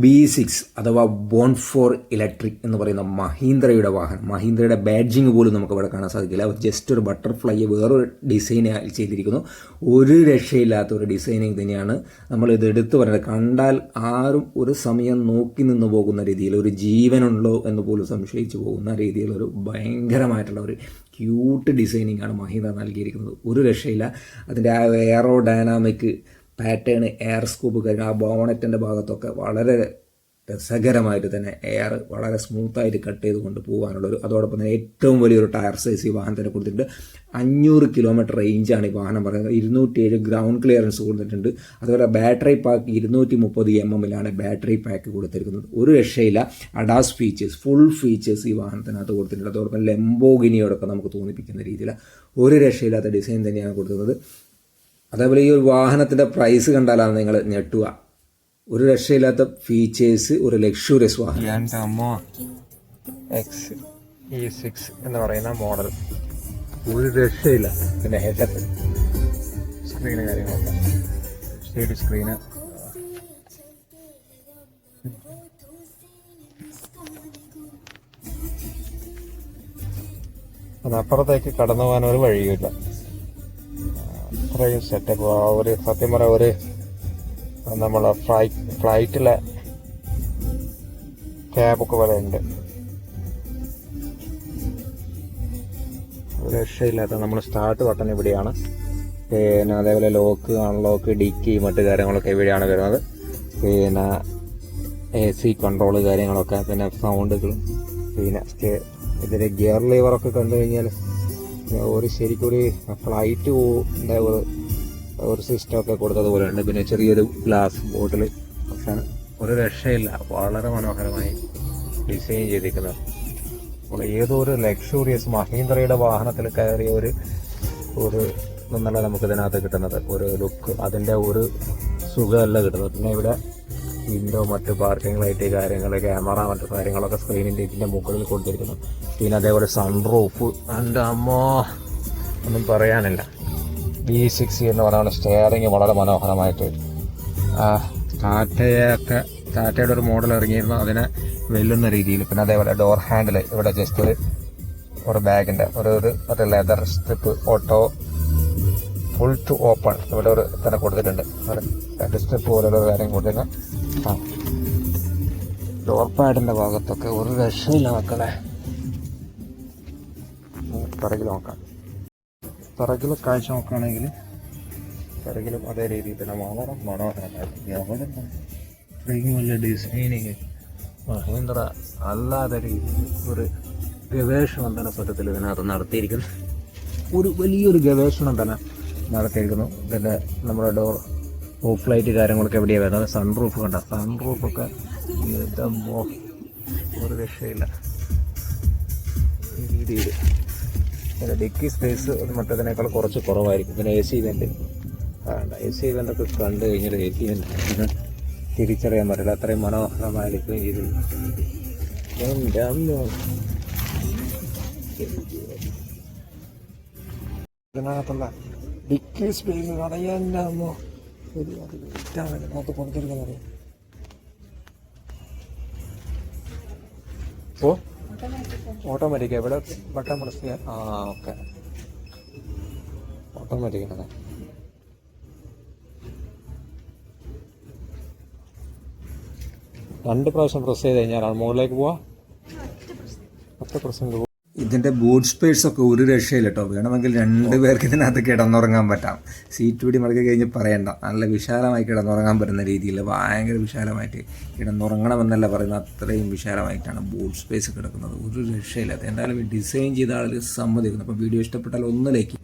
B six അഥവാ born four electric എന്ന് പറയുന്ന മഹീന്ദ്രയുടെ വാഹനം. മഹീന്ദ്രയുടെ ബാഡ്ജിങ് പോലും നമുക്ക് ഇവിടെ കാണാൻ സാധിക്കില്ല. ജസ്റ്റ് ഒരു ബട്ടർഫ്ലൈ വേറൊരു ഡിസൈൻ ചെയ്തിരിക്കുന്നു. ഒരു രക്ഷയില്ലാത്ത ഒരു ഡിസൈനിങ് തന്നെയാണ് നമ്മൾ ഇത് എടുത്തു പറയുന്നത്. കണ്ടാൽ ആരും ഒരു സമയം നോക്കി നിന്ന് പോകുന്ന രീതിയിൽ ഒരു ജീവനുണ്ടോ എന്ന് പോലും സംശയിച്ചു പോകുന്ന രീതിയിൽ ഒരു ഭയങ്കരമായിട്ടുള്ള ഒരു ക്യൂട്ട് ഡിസൈനിങ് ആണ് മഹീന്ദ്ര നൽകിയിരിക്കുന്നത്. ഒരു രക്ഷയില്ല. അതിന്റെ ആ aerodynamic pattern air scoop കാര്യങ്ങൾ ആ ബോണറ്റിന്റെ ഭാഗത്തൊക്കെ വളരെ രസകരമായിട്ട് തന്നെ എയർ വളരെ സ്മൂത്തായിട്ട് കട്ട് ചെയ്ത് കൊണ്ട് പോകാനുള്ളൊരു അതോടൊപ്പം തന്നെ ഏറ്റവും വലിയൊരു ടയർ സൈസ് ഈ വാഹനത്തിന് കൊടുത്തിട്ടുണ്ട്. അഞ്ഞൂറ് കിലോമീറ്റർ റേഞ്ചാണ് ഈ വാഹനം പറയുന്നത്. ഇരുന്നൂറ്റി ഏഴ് ഗ്രൗണ്ട് ക്ലിയറൻസ് കൊടുത്തിട്ടുണ്ട്. അതുപോലെ ബാറ്ററി പാക്ക് ഇരുന്നൂറ്റി മുപ്പത് എം എമ്മിലാണ് ബാറ്ററി പാക്ക് കൊടുത്തിരിക്കുന്നത്. ഒരു രക്ഷയില്ല. അഡാസ് ഫീച്ചേഴ്സ് ഫുൾ ഫീച്ചേഴ്സ് ഈ വാഹനത്തിനകത്ത് കൊടുത്തിട്ടുണ്ട്. അതോടൊപ്പം ലെംബോഗിനിയോടൊക്കെ നമുക്ക് തോന്നിപ്പിക്കുന്ന രീതിയിൽ ഒരു രക്ഷയില്ലാത്ത ഡിസൈൻ തന്നെയാണ് കൊടുക്കുന്നത് അതേപോലെ ഈ ഒരു വാഹനത്തിന്റെ പ്രൈസ് കണ്ടാലാണ് നിങ്ങൾ ഞെട്ടുക. ഒരു രക്ഷയില്ലാത്ത ഫീച്ചേഴ്സ് ഒരു ലക്ഷൂറിയസ് വാഹനം. സിക്സ് എന്ന് പറയുന്ന മോഡൽ ഒരു രക്ഷയില്ല. പിന്നെ ഹെഡപ്പ് സ്ക്രീന് കാര്യങ്ങളൊക്കെ. സ്ക്രീന് അതിനപ്പുറത്തേക്ക് കടന്നു പോകാൻ ഒരു വഴിയുമില്ല. അത്രയും സെറ്റപ്പ് ആ ഒരു സത്യം പറയാം ഒരു നമ്മളെ ഫ്ലൈ ഫ്ലൈറ്റിലെ ക്യാബൊക്കെ പോലെ ഉണ്ട്. ഒരു രക്ഷയില്ലാത്ത നമ്മൾ സ്റ്റാർട്ട് ബട്ടൺ ഇവിടെയാണ്. പിന്നെ അതേപോലെ ലോക്ക് അൺലോക്ക് ഡിക്കി മറ്റു കാര്യങ്ങളൊക്കെ ഇവിടെയാണ് വരുന്നത്. പിന്നെ എ സി കൺട്രോൾ കാര്യങ്ങളൊക്കെ പിന്നെ സൗണ്ടുകൾ പിന്നെ ഇതിന്റെ ഗിയർ ലീവറൊക്കെ കണ്ടു കഴിഞ്ഞാൽ ഒരു ശരിക്കൊരു ഫ്ലൈറ്റ് ഫ്ലൈറ്റ് ഒരു ഒരു സിസ്റ്റമൊക്കെ കൊടുത്തതുപോലെയുണ്ട്. പിന്നെ ചെറിയൊരു ഗ്ലാസ് ബോട്ടിൽ പക്ഷേ ഒരു രക്ഷയില്ല. വളരെ മനോഹരമായി ഡിസൈൻ ചെയ്തിരിക്കുന്നത്. അപ്പോൾ ഏതോ ഒരു ലക്ഷൂറിയസ് മഹീന്ദ്രയുടെ വാഹനത്തിൽ കയറിയ ഒരു ഒരു നല്ല നമുക്ക് ഇതിനകത്ത് കിട്ടുന്നത്. ഒരു ലുക്ക് അതിന്റെ ഒരു സുഖമല്ല കിട്ടുന്നത്. പിന്നെ ഇവിടെ വിൻഡോ മറ്റ് പാർക്കിംഗ് ലൈറ്റ് കാര്യങ്ങൾ ക്യാമറ മറ്റു കാര്യങ്ങളൊക്കെ സ്ക്രീനിന്റെ ഇതിന്റെ മുകളിൽ കൊടുത്തിരിക്കുന്നു പിന്നെ അതേപോലെ സൺറൂഫ് എന്റെ അമ്മ ഒന്നും പറയാനില്ല. ബി സിക്സ് എന്ന് പറയുന്ന സ്റ്റെയറിങ് വളരെ മനോഹരമായിട്ട് വരും. ടാറ്റയൊക്കെ ടാറ്റയുടെ ഒരു മോഡൽ ഇറങ്ങിയിരുന്നു. അതിനെ വെല്ലുന്ന രീതിയിൽ. പിന്നെ അതേപോലെ ഡോർ ഹാൻഡിൽ ഇവിടെ ജസ്റ്റ് ഒരു ഒരു ബാഗിന്റെ ഒരു ഒരു മറ്റേ leather strip auto full to open ഇവിടെ ഒരു തന്നെ കൊടുത്തിട്ടുണ്ട്. സ്ട്രിപ്പ് രണ്ട് സ്റ്റെപ്പ് പോലെ ഒരു കാര്യം കൊടുത്തിട്ടുണ്ട്. ഡോർ പാഡിന്റെ ഭാഗത്തൊക്കെ ഒരു രക്ഷയില്ല മക്കളെ. പിറകിൽ നോക്കാം. പിറകിൽ കാഴ്ച നോക്കുകയാണെങ്കിൽ പിറകിലും അതേ രീതിയിൽ തന്നെ വളരെ ഇത്രയും വലിയ ഡിസൈനിങ് മഹേന്ദ്ര അല്ലാതെ രീതിയിൽ ഒരു ഗവേഷണം തന്നെ സത്യത്തിൽ ഇതിനകത്ത് നടത്തിയിരിക്കുന്നു. ഒരു വലിയൊരു ഗവേഷണം തന്നെ നടത്തിയിരിക്കുന്നു. ഇതിന്റെ നമ്മുടെ ഡോർ ഓഫ് ലൈറ്റ് കാര്യങ്ങളൊക്കെ എവിടെയാണ് വരുന്നത്? സൺറൂഫ് കണ്ട. സൺപ്രൂഫൊക്കെ ഒരു രക്ഷയില്ല. ഈ രീതിയിൽ പിന്നെ ഡിക്കി സ്പേസ് മറ്റേതിനേക്കാൾ കുറച്ച് കുറവായിരിക്കും. പിന്നെ എ സി ഇവന്റ് വേണ്ട എ സി ഇവന്റൊക്കെ കണ്ടു കഴിഞ്ഞാൽ എ സി ഇവന്റ് തിരിച്ചറിയാൻ പറ്റില്ല. അത്രയും മനോഹരമായിരിക്കും ഇത്. എന്റെ. ഇതിനകത്തുള്ള ഡിക്കി സ്പേസ് കളയാമോ കൊടുത്തിരിക്കുന്നത് ഓ ഓട്ടോമാറ്റിക് എവിടെ ബട്ടൺ പ്രസ് ആ ഓക്കെ ഓട്ടോമാറ്റിക് ആണ്. രണ്ട് പ്രാവശ്യം പ്രസ് ചെയ്ത് കഴിഞ്ഞാൽ മുകളിലേക്ക് പോവാ? ഒറ്റ പ്രസ് ഇതിന്റെ ബൂട്ട് സ്പേസ് ഒക്കെ ഒരു രക്ഷയില്ല കേട്ടോ വേണമെങ്കിൽ രണ്ട് പേർക്ക് ഇതിനകത്ത് കിടന്നുറങ്ങാൻ പറ്റാം. സീറ്റ് പിടി മടക്കി കഴിഞ്ഞ് പറയണ്ട. നല്ല വിശാലമായി കിടന്നുറങ്ങാൻ പറ്റുന്ന രീതിയിൽ ഭയങ്കര വിശാലമായിട്ട് കിടന്നുറങ്ങണമെന്നല്ല പറയുന്ന അത്രയും വിശാലമായിട്ടാണ് ബൂട്ട് സ്പേസ് കിടക്കുന്നത്. ഒരു രക്ഷയില്ല. അത് എന്തായാലും ഡിസൈൻ ചെയ്ത ആളുകൾ സമ്മതിക്കുന്നു. അപ്പോൾ വീഡിയോ ഇഷ്ടപ്പെട്ടാൽ ഒന്ന് ലൈക്ക്